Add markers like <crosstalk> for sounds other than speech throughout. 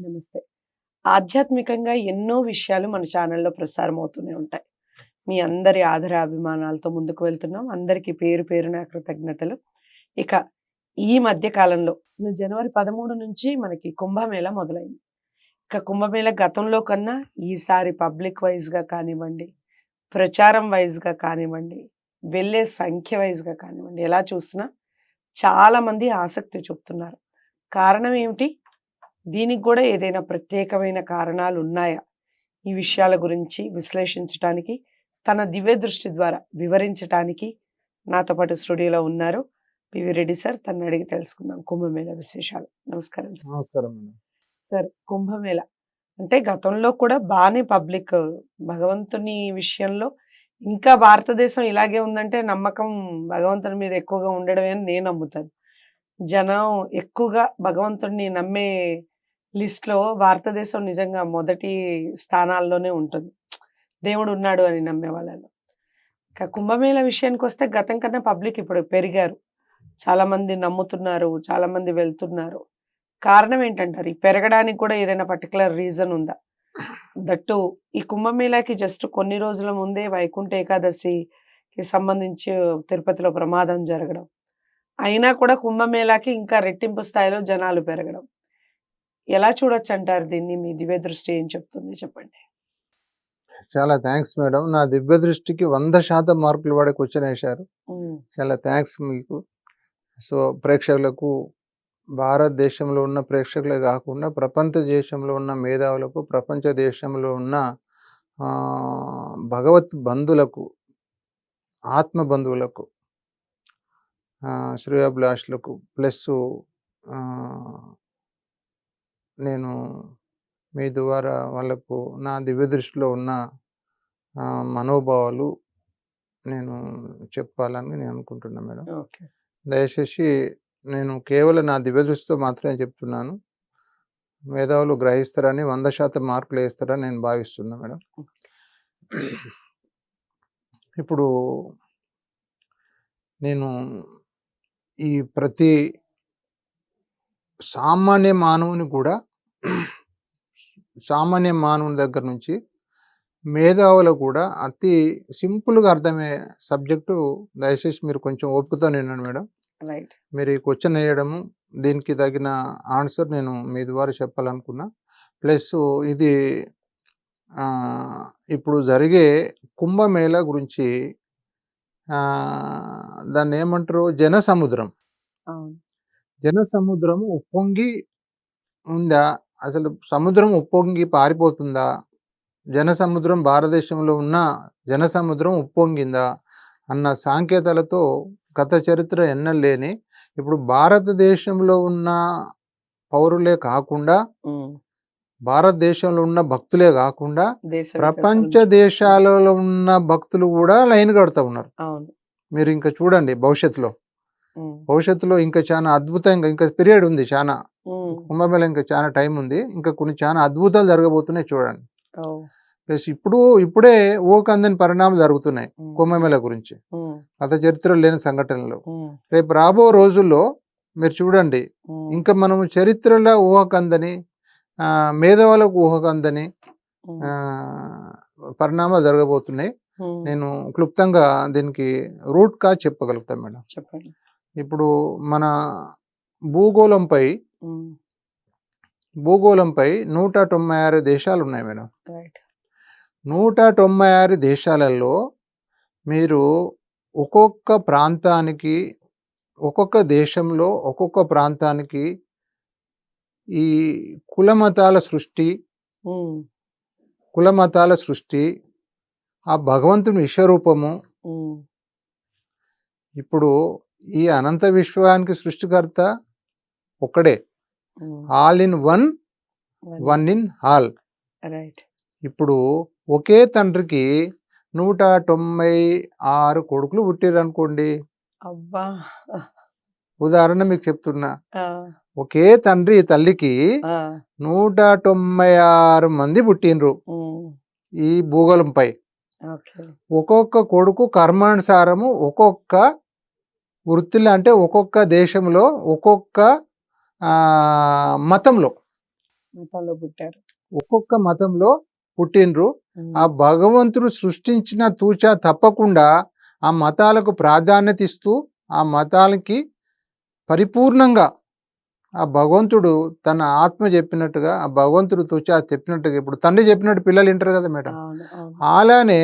నమస్తే. ఆధ్యాత్మికంగా ఎన్నో విషయాలు మన ఛానల్లో ప్రసారం అవుతూనే ఉంటాయి. మీ అందరి ఆదర అభిమానాలతో ముందుకు వెళ్తున్నాం. అందరికీ పేరు పేరున కృతజ్ఞతలు. ఇక ఈ మధ్య కాలంలో జనవరి పదమూడు నుంచి మనకి కుంభమేళ మొదలైంది. ఇక కుంభమేళ గతంలో కన్నా ఈసారి పబ్లిక్ వైజ్గా కానివ్వండి ప్రచారం వైజ్గా కానివ్వండి వెళ్ళే సంఖ్య వైజ్గా కానివ్వండి ఎలా చూసినా చాలామంది ఆసక్తి చూపుతున్నారు. కారణం ఏమిటి? దీనికి కూడా ఏదైనా ప్రత్యేకమైన కారణాలు ఉన్నాయా? ఈ విషయాల గురించి విశ్లేషించడానికి తన దివ్య దృష్టి ద్వారా వివరించడానికి నాతో పాటు స్టూడియోలో ఉన్నారు పివి రెడ్డి సార్. తను అడిగి తెలుసుకుందాం. కుంభమేళ విశేషాలు. నమస్కారం సార్. నమస్కారం సార్ కుంభమేళ. అంటే గతంలో కూడా బాగానే పబ్లిక్ భగవంతుని విషయంలో ఇంకా భారతదేశం ఇలాగే ఉందంటే నమ్మకం భగవంతుని మీద ఎక్కువగా ఉండడమే అని నేను నమ్ముతాను. జనం ఎక్కువగా భగవంతుడిని నమ్మే లిస్ట్లో భారతదేశం నిజంగా మొదటి స్థానాల్లోనే ఉంటుంది. దేవుడు ఉన్నాడు అని నమ్మే వాళ్ళలో. ఇంకా కుంభమేళ విషయానికి వస్తే గతం కన్నా పబ్లిక్ ఇప్పుడు పెరిగారు. చాలా మంది నమ్ముతున్నారు చాలా మంది వెళ్తున్నారు. కారణం ఏంటంటారు? ఈ పెరగడానికి కూడా ఏదైనా పర్టికులర్ రీజన్ ఉందా? దట్టు ఈ కుంభమేళాకి జస్ట్ కొన్ని రోజుల ముందే వైకుంఠ ఏకాదశికి సంబంధించి తిరుపతిలో ప్రమాదం జరగడం. అయినా కూడా కుంభమేళాకి ఇంకా రెట్టింపు స్థాయిలో జనాలు పెరగడం. ఎలా చూడొచ్చు అంటారు దీన్ని? మీ దివ్య దృష్టి ఏం చెప్తుంది? చెప్పండి. చాలా థ్యాంక్స్ మేడం. నా దివ్య దృష్టికి వంద శాతం మార్కులు పడే క్వశ్చన్ వేశారు. చాలా థ్యాంక్స్ మీకు. సో ప్రేక్షకులకు భారతదేశంలో ఉన్న ప్రేక్షకులే కాకుండా ప్రపంచ దేశంలో ఉన్న మేధావులకు ప్రపంచ దేశంలో ఉన్న ఆ, భగవత్ బంధువులకు ఆత్మ బంధువులకు ఆ, శ్రేయాభిలాషులకు ప్లస్ ఆ, నేను మీ ద్వారా వాళ్ళకు నా దివ్య దృష్టిలో ఉన్న మనోభావాలు నేను చెప్పాలని నేను అనుకుంటున్నాను మేడం. ఓకే. దయచేసి నేను కేవలం నా దివ్య దృష్టితో మాత్రమే చెప్తున్నాను. మేధావులు గ్రహిస్తారని వంద శాతం మార్కులు వేస్తారని నేను భావిస్తున్నా మేడం. ఇప్పుడు నేను ఈ ప్రతి సామాన్య మానవుని కూడా సామాన్య మానవుని దగ్గర నుంచి మేధావులు కూడా అతి సింపుల్గా అర్థమయ్యే సబ్జెక్టు దయచేసి మీరు కొంచెం ఓపికతో వినండి మేడం. రైట్. మీరు ఈ క్వశ్చన్ వేయడము దీనికి తగిన ఆన్సర్ నేను మీ ద్వారా చెప్పాలనుకున్నా. ప్లస్ ఇది ఇప్పుడు జరిగే కుంభమేళ గురించి దాన్ని ఏమంటారు? జన సముద్రం జన సముద్రం ఉప్పొంగి ఉందా? అసలు సముద్రం ఉప్పొంగి పారిపోతుందా? జన సముద్రం భారతదేశంలో ఉన్న జన సముద్రం ఉప్పొంగిందా? అన్న సాంకేతాలతో గత చరిత్ర ఎన్నలేని ఇప్పుడు భారతదేశంలో ఉన్న పౌరులే కాకుండా భారతదేశంలో ఉన్న భక్తులే కాకుండా ప్రపంచ. దేశాలలో ఉన్న భక్తులు కూడా లైన్ కడుతూ ఉన్నారు. మీరు ఇంకా చూడండి భవిష్యత్తులో. భవిష్యత్తులో ఇంకా చాలా అద్భుతంగా ఇంకా పీరియడ్ ఉంది చాలా. కుంభమేళ ఇంకా చాలా టైం ఉంది. ఇంకా కొన్ని చాలా అద్భుతాలు జరగబోతున్నాయి చూడండి. ప్లస్ ఇప్పుడు ఇప్పుడే ఓ కందని పరిణామాలు జరుగుతున్నాయి కుంభమేళ గురించి. గత చరిత్రలో లేని సంఘటనలు. రేపు రాబో రోజుల్లో మీరు చూడండి. ఇంకా మనము చరిత్రలో ఊహకందని ఆ, మేధావులకు ఊహకందని పరిణామాలు జరగబోతున్నాయి. నేను క్లుప్తంగా దీనికి రూట్ కా చెప్పగలుగుతాను మేడం. చెప్పండి. ఇప్పుడు మన భూగోళంపై భూగోళంపై నూట తొంభై ఆరు దేశాలు ఉన్నాయి మేడం నూట తొంభై ఆరు దేశాలలో మీరు ఒక్కొక్క ప్రాంతానికి ఒక్కొక్క దేశంలో ఒక్కొక్క ప్రాంతానికి ఈ కులమతాల సృష్టి కులమతాల సృష్టి ఆ భగవంతుని విశ్వరూపము ఇప్పుడు ఈ అనంత విశ్వానికి సృష్టికర్త ఒక్కడే. All in one one- in all right ఇప్పుడు ఒకే తండ్రికి నూట తొంభై ఆరు కొడుకులు పుట్టారు అనుకోండి అబ్బా! ఉదాహరణ మీకు చెప్తున్నా. ఒకే తండ్రి తల్లికి నూట తొంభై ఆరు మంది పుట్టినరు ఉమ్, ఈ భూగోళంపై. ఒక్కొక్క కొడుకు కర్మానుసారము ఒక్కొక్క వృత్తిలో అంటే ఒక్కొక్క దేశంలో ఒక్కొక్క మతంలో. మతంలో పుట్టారు. ఒక్కొక్క మతంలో పుట్టినరు ఆ భగవంతుడు సృష్టించిన తూచా తప్పకుండా ఆ మతాలకు ప్రాధాన్యత ఇస్తూ ఆ మతాలకి పరిపూర్ణంగా ఆ భగవంతుడు తన ఆత్మ చెప్పినట్టుగా ఆ భగవంతుడు తూచా చెప్పినట్టుగా ఇప్పుడు తండ్రి చెప్పినట్టు పిల్లలు వింటారు కదా మేడం. అలానే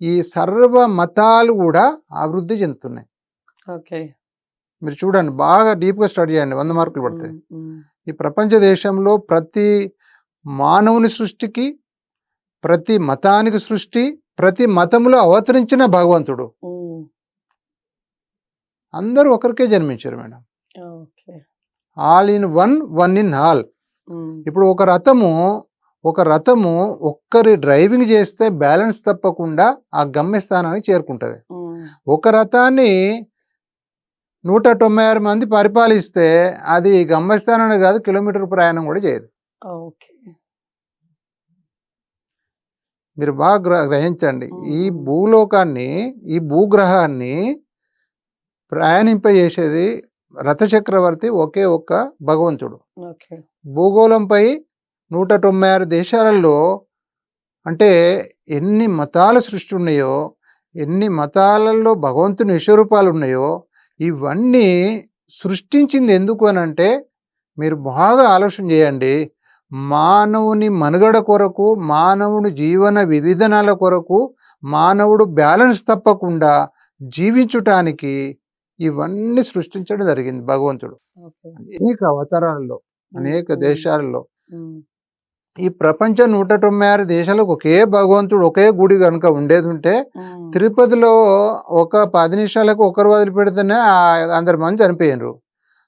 ఈ సర్వ మతాలు కూడా అభివృద్ధి చెందుతున్నాయి. ఓకే. మీరు చూడండి బాగా డీప్గా స్టడీ చేయండి వంద మార్కులు పడతాయి ఈ ప్రపంచ దేశంలో ప్రతి మానవుని సృష్టికి ప్రతి మతానికి సృష్టి ప్రతి మతంలో అవతరించిన భగవంతుడు. అందరూ ఒకరికే జన్మించారు madam. Okay. All in one one in all. ఇప్పుడు ఒక రథము ఒక రథము ఒక్కరి డ్రైవింగ్ చేస్తే బ్యాలెన్స్ తప్పకుండా ఆ గమ్యస్థానానికి చేరుకుంటుంది. ఒక రథాన్ని నూట తొంభై ఆరు మంది పరిపాలిస్తే అది గమ్యస్థానాన్ని కాదు కిలోమీటర్ ప్రయాణం కూడా చేయదు. ఓకే. మీరు బాగా గ్ర- గ్రహించండి. ఈ. భూలోకాన్ని ఈ భూగ్రహాన్ని ప్రయాణింపజేసేది రథచక్రవర్తి ఒకే ఒక్క భగవంతుడు. భూగోళంపై నూట తొంభై ఆరు దేశాలలో అంటే ఎన్ని మతాల సృష్టి ఉన్నాయో ఎన్ని మతాలలో భగవంతుని విశ్వరూపాలు ఉన్నాయో ఇవన్నీ సృష్టించింది ఎందుకు అని అంటే మీరు బాగా ఆలోచన చేయండి. మానవుని మనుగడ కొరకు మానవుని జీవన వివిధనాల కొరకు మానవుడు బ్యాలెన్స్ తప్పకుండా జీవించుటానికి ఇవన్నీ సృష్టించడం జరిగింది భగవంతుడు. అనేక అవతారాలలో అనేక దేశాలలో. ఈ ప్రపంచ నూట తొంభై ఆరు దేశాలకు ఒకే భగవంతుడు ఒకే గుడి కనుక ఉండేది ఉంటే తిరుపతిలో ఒక పది నిమిషాలకు ఒకరు వదిలిపెడితేనే అందరి మంది చనిపోయినరు.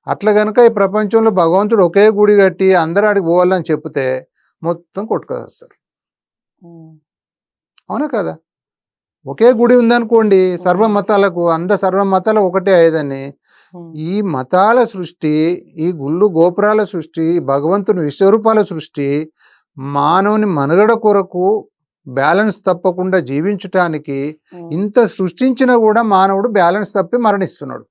అట్లా కనుక ఈ ప్రపంచంలో భగవంతుడు ఒకే గుడి కట్టి అందరూ ఆడికి పోవాలని చెప్తే మొత్తం కొట్టుకొస్తారు అవునా కదా? ఒకే గుడి ఉందనుకోండి సర్వ మతాలకు అంద సర్వ మతాలు ఒకటే అయ్యేదని ఈ మతాల సృష్టి ఈ గుళ్ళు గోపురాల సృష్టి భగవంతుని విశ్వరూపాల సృష్టి మానవుని మనుగడ కొరకు బ్యాలెన్స్ తప్పకుండా జీవించటానికి ఉమ్, ఇంత సృష్టించినా కూడా మానవుడు బ్యాలెన్స్ తప్పి మరణిస్తున్నాడు.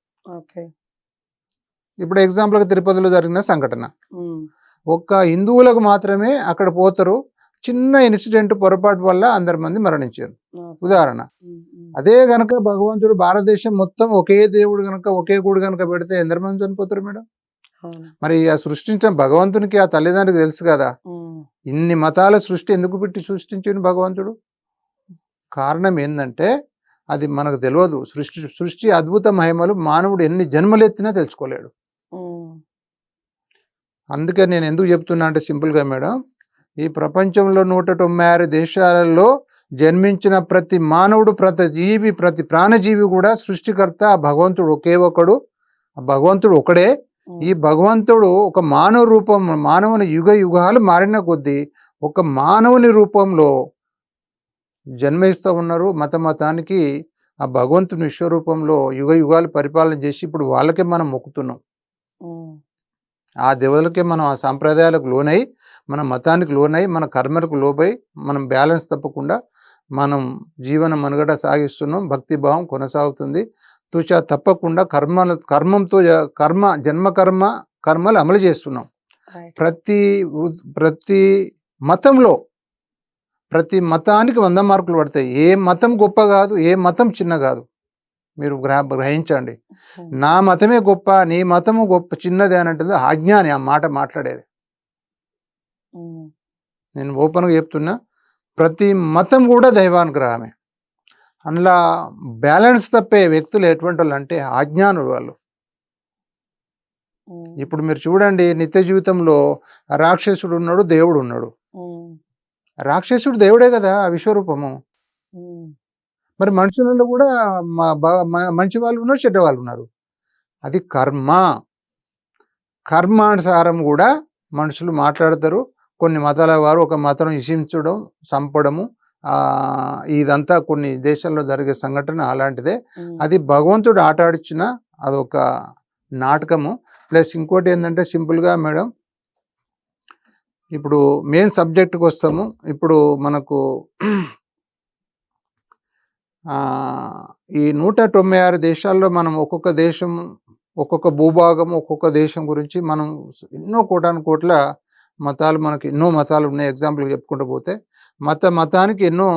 ఇప్పుడు ఎగ్జాంపుల్గా తిరుపతిలో జరిగిన సంఘటన. ఉమ్, ఒక్క హిందువులకు మాత్రమే అక్కడ పోతారు. చిన్న ఇన్సిడెంట్ పొరపాటు వల్ల అందరి మంది మరణించారు. ఉదాహరణ. ఉమ్, అదే గనక భగవంతుడు భారతదేశం మొత్తం ఒకే దేవుడు గనక ఒకే గుడి గనక పెడితే ఎందరు మంది చనిపోతారు మేడం? మరి ఆ సృష్టించిన భగవంతునికి ఆ తల్లిదండ్రికి తెలుసు కదా. ఇన్ని మతాల సృష్టి ఎందుకు పెట్టి సృష్టించిన భగవంతుడు? కారణం ఏంటంటే అది మనకు తెలియదు. సృష్టి సృష్టి అద్భుత మహిమలు మానవుడు ఎన్ని జన్మలెత్తినా తెలుసుకోలేడు. అందుకే నేను ఎందుకు చెప్తున్నా అంటే సింపుల్గా మేడం ఈ ప్రపంచంలో నూట తొంభై ఆరు దేశాలలో జన్మించిన ప్రతి మానవుడు ప్రతి జీవి ప్రతి ప్రాణజీవి కూడా సృష్టికర్త ఆ భగవంతుడు ఒకే ఒకడు. ఆ భగవంతుడు ఒకడే. ఈ భగవంతుడు ఒక మానవ రూపం మానవుని యుగ యుగాలు మారిన కొద్దీ ఒక మానవుని రూపంలో జన్మిస్తూ ఉన్నారు. మత మతానికి ఆ భగవంతుని విశ్వరూపంలో యుగ యుగాలు పరిపాలన చేసి ఇప్పుడు వాళ్ళకే మనం మొక్కుతున్నాం. ఆ దేవులకే మనం ఆ సాంప్రదాయాలకు లోనై మన మతానికి లోనై మన కర్మలకు లోబై మనం బ్యాలెన్స్ తప్పకుండా మనం జీవన మనుగడ సాగిస్తున్నాం. భక్తి భావం కొనసాగుతుంది. తుచా తప్పకుండా కర్మల కర్మంతో కర్మ జన్మ కర్మ కర్మలు అమలు చేస్తున్నాం. ప్రతి ప్రతి మతంలో ప్రతి మతానికి వంద మార్కులు పడతాయి. ఏ మతం గొప్ప కాదు ఏ మతం చిన్న కాదు. మీరు గ్రహ గ్రహించండి. ఉమ్, నా మతమే గొప్ప నీ మతము గొప్ప చిన్నది అని అంటుంది అజ్ఞాని ఆ మాట మాట్లాడేది. ఉమ్, నేను ఓపెన్గా చెప్తున్నా ప్రతి మతం కూడా దైవానుగ్రహమే. అందులో బ్యాలెన్స్ తప్పే వ్యక్తులు ఎటువంటి వాళ్ళు అంటే అజ్ఞానులు వాళ్ళు. ఇప్పుడు మీరు చూడండి నిత్య జీవితంలో రాక్షసుడు ఉన్నాడు దేవుడు ఉన్నాడు. రాక్షసుడు దేవుడే కదా ఆ విశ్వరూపము. మరి మనుషులలో కూడా మంచి వాళ్ళు ఉన్నారు చెడ్డ వాళ్ళు ఉన్నారు. అది కర్మ. కర్మానుసారం కూడా మనుషులు మాట్లాడతారు. కొన్ని మతాల వారు ఒక మతం హింసించడం చంపడము ఇదంతా కొన్ని దేశాల్లో జరిగే సంఘటన అలాంటిదే. అది భగవంతుడు ఆట ఆడిచ్చిన అదొక నాటకము. ప్లస్ ఇంకోటి ఏంటంటే సింపుల్గా మేడం ఇప్పుడు మెయిన్ సబ్జెక్ట్కి వస్తాము. ఇప్పుడు మనకు ఈ నూట తొంభై ఆరు దేశాల్లో మనం ఒక్కొక్క దేశం ఒక్కొక్క భూభాగం ఒక్కొక్క దేశం గురించి మనం ఎన్నో కోటాను కోట్ల మతాలు మనకి ఎన్నో మతాలు ఉన్నాయి. ఎగ్జాంపుల్ చెప్పుకుంటూ పోతే మత మతానికి ఎన్నో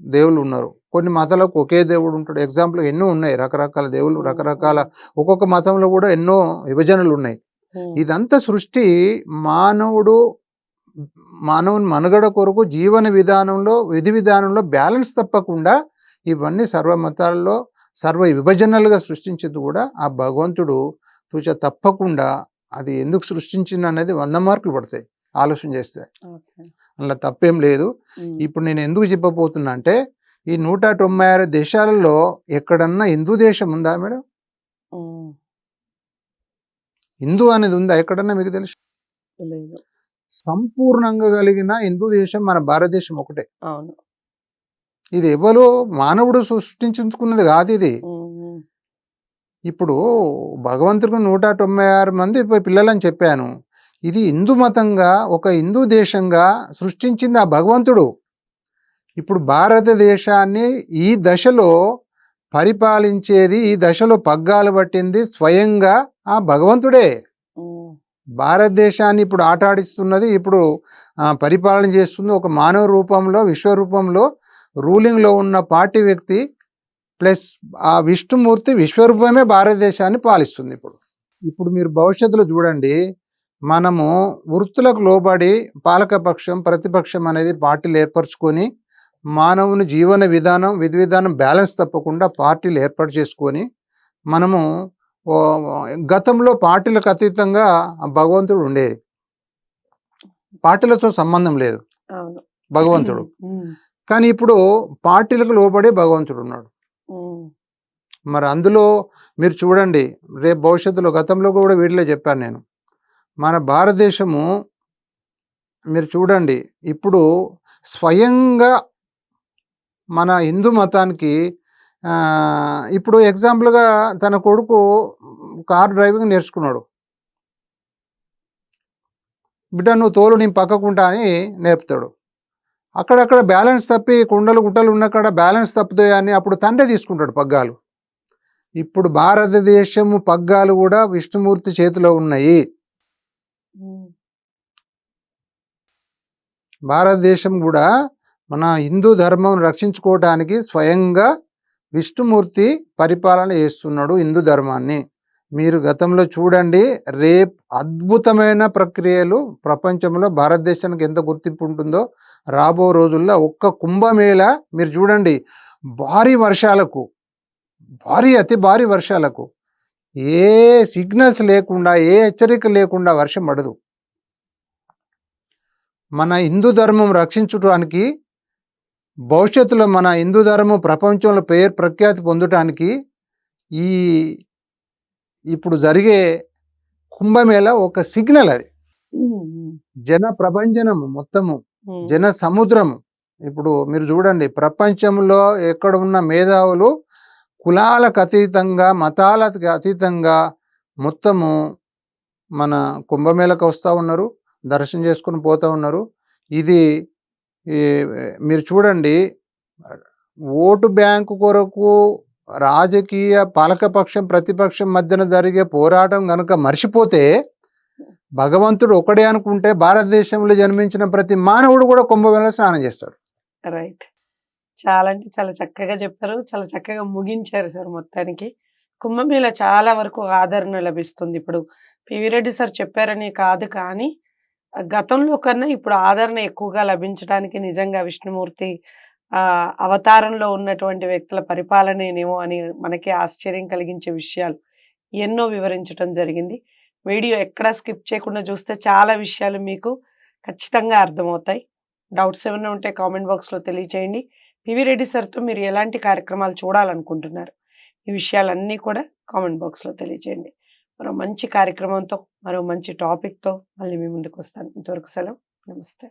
దేవుళ్ళు ఉన్నారు. కొన్ని మతాలకు ఒకే దేవుడు ఉంటాడు. ఎగ్జాంపుల్ ఎన్నో ఉన్నాయి. రకరకాల దేవుళ్ళు ఉమ్, రకరకాల ఒక్కొక్క మతంలో కూడా ఎన్నో విభజనలు ఉన్నాయి. ఇదంతా సృష్టి మానవుడు మానవుని మనుగడ కొరకు జీవన విధానంలో విధి విధానంలో బ్యాలెన్స్ తప్పకుండా ఇవన్నీ సర్వ మతాల్లో సర్వ విభజనలుగా సృష్టించేది కూడా ఆ భగవంతుడు. తూచ తప్పకుండా అది ఎందుకు సృష్టించింది అనేది వంద మార్కులు పడతాయి. ఆలోచన చేస్తే. అలా తప్పేం లేదు. ఇప్పుడు నేను ఎందుకు చెప్పబోతున్నా అంటే ఈ నూట తొంభై ఆరు దేశాలలో ఎక్కడన్నా హిందూ దేశం ఉందా మేడం? హిందూ అనేది ఉందా? ఎక్కడన్నా మీకు తెలుసు? సంపూర్ణంగా కలిగిన హిందూ దేశం మన భారతదేశం ఒకటే. అవును. ఇది ఎవరు మానవుడు సృష్టించుకున్నది కాదు ఇది. ఇప్పుడు భగవంతుడికి నూట తొంభై ఆరు మంది పిల్లలని చెప్పాను. ఇది హిందూ మతంగా ఒక హిందూ దేశంగా సృష్టించింది ఆ భగవంతుడు. ఇప్పుడు భారతదేశాన్ని ఈ దశలో పరిపాలించేది ఈ దశలో పగ్గాలు పట్టింది స్వయంగా ఆ భగవంతుడే. భారతదేశాన్ని ఇప్పుడు ఆట ఆడిస్తున్నది ఇప్పుడు పరిపాలన చేస్తుంది ఒక మానవ రూపంలో విశ్వ రూపంలో రూలింగ్లో ఉన్న పార్టీ వ్యక్తి ప్లస్ ఆ విష్ణుమూర్తి విశ్వరూపమే భారతదేశాన్ని పాలిస్తుంది ఇప్పుడు. ఇప్పుడు మీరు భవిష్యత్తులో చూడండి మనము వృత్తులకు లోబడి పాలకపక్షం ప్రతిపక్షం అనేది పార్టీలు ఏర్పరచుకొని మానవుని జీవన విధానం విధి విధానం బ్యాలెన్స్ తప్పకుండా పార్టీలు ఏర్పాటు చేసుకొని మనము గతంలో పార్టీలకు అతీతంగా భగవంతుడు ఉండేది. పార్టీలతో సంబంధం లేదు. భగవంతుడు. <laughs> కానీ ఇప్పుడు పార్టీలకు లోబడే భగవంతుడు ఉన్నాడు. మరి అందులో మీరు చూడండి రేపు భవిష్యత్తులో గతంలో కూడా వీటిలో చెప్పాను నేను. మన భారతదేశము మీరు చూడండి ఇప్పుడు స్వయంగా మన హిందూ మతానికి ఇప్పుడు ఎగ్జాంపుల్గా తన కొడుకు కార్ డ్రైవింగ్ నేర్చుకున్నాడు. బిడ్డ నువ్వు తోలు నేను పక్కకుంటా అని నేర్పుతాడు. అక్కడక్కడ బ్యాలెన్స్ తప్పి కుండలు గుట్టలు ఉన్న కాడ బ్యాలెన్స్ తప్పుతాయని అప్పుడు తండ్రి తీసుకుంటాడు పగ్గాలు. ఇప్పుడు భారతదేశము పగ్గాలు కూడా విష్ణుమూర్తి చేతిలో ఉన్నాయి. భారతదేశం కూడా మన హిందూ ధర్మం రక్షించుకోవటానికి స్వయంగా విష్ణుమూర్తి పరిపాలన చేస్తున్నాడు హిందూ ధర్మాన్ని. మీరు గతంలో చూడండి రేప్ అద్భుతమైన ప్రక్రియలు ప్రపంచంలో భారతదేశానికి ఎంత గుర్తింపు ఉంటుందో రాబో రోజుల్లో ఒక్క కుంభమేళ మీరు చూడండి భారీ వర్షాలకు భారీ అతి భారీ వర్షాలకు ఏ సిగ్నల్స్ లేకుండా ఏ హెచ్చరిక లేకుండా వర్షం పడదు. మన హిందూ ధర్మం రక్షించడానికి భవిష్యత్తులో మన హిందూ ధర్మం ప్రపంచంలో పేరు ప్రఖ్యాతి పొందటానికి ఈ ఇప్పుడు జరిగే కుంభమేళ ఒక సిగ్నల్ అది. జన ప్రభంజనము మొత్తము జన సముద్రము. ఇప్పుడు మీరు చూడండి ప్రపంచంలో ఎక్కడ ఉన్న మేధావులు కులాలకు అతీతంగా మతాలకు అతీతంగా మొత్తము మన కుంభమేళకు వస్తూ ఉన్నారు. దర్శనం చేసుకుని పోతూ ఉన్నారు. ఇది మీరు చూడండి ఓటు బ్యాంకు కొరకు రాజకీయ పాలకపక్షం ప్రతిపక్షం మధ్యన జరిగే పోరాటం కనుక మర్చిపోతే భగవంతుడు ఒకడే అనుకుంటే భారతదేశంలో జన్మించిన ప్రతి మానవుడు కూడా కుంభమేళ స్నానం చేస్తాడు. రైట్. చాలా అంటే చాలా చక్కగా చెప్పారు. చాలా చక్కగా ముగించారు సార్ మొత్తానికి. కుంభమేళ చాలా వరకు ఆదరణ లభిస్తుంది. ఇప్పుడు పివి రెడ్డి సార్ చెప్పారని కాదు కానీ గతంలో కన్నా ఇప్పుడు ఆదరణ ఎక్కువగా లభించడానికి నిజంగా విష్ణుమూర్తి అవతారంలో ఉన్నటువంటి వ్యక్తుల పరిపాలనేనేమో అని మనకి ఆశ్చర్యం కలిగించే విషయాలు ఎన్నో వివరించడం జరిగింది. వీడియో ఎక్కడా స్కిప్ చేయకుండా చూస్తే చాలా విషయాలు మీకు ఖచ్చితంగా అర్థమవుతాయి. డౌట్స్ ఏమైనా ఉంటే కామెంట్ బాక్స్లో తెలియచేయండి. పివి రెడ్డి సార్తో మీరు ఎలాంటి కార్యక్రమాలు చూడాలనుకుంటున్నారు? ఈ విషయాలన్నీ కూడా కామెంట్ బాక్స్లో తెలియచేయండి. మరో మంచి కార్యక్రమంతో మరో మంచి టాపిక్తో మళ్ళీ మీ ముందుకు వస్తాను. ఇంతవరకు సెలవు. నమస్తే.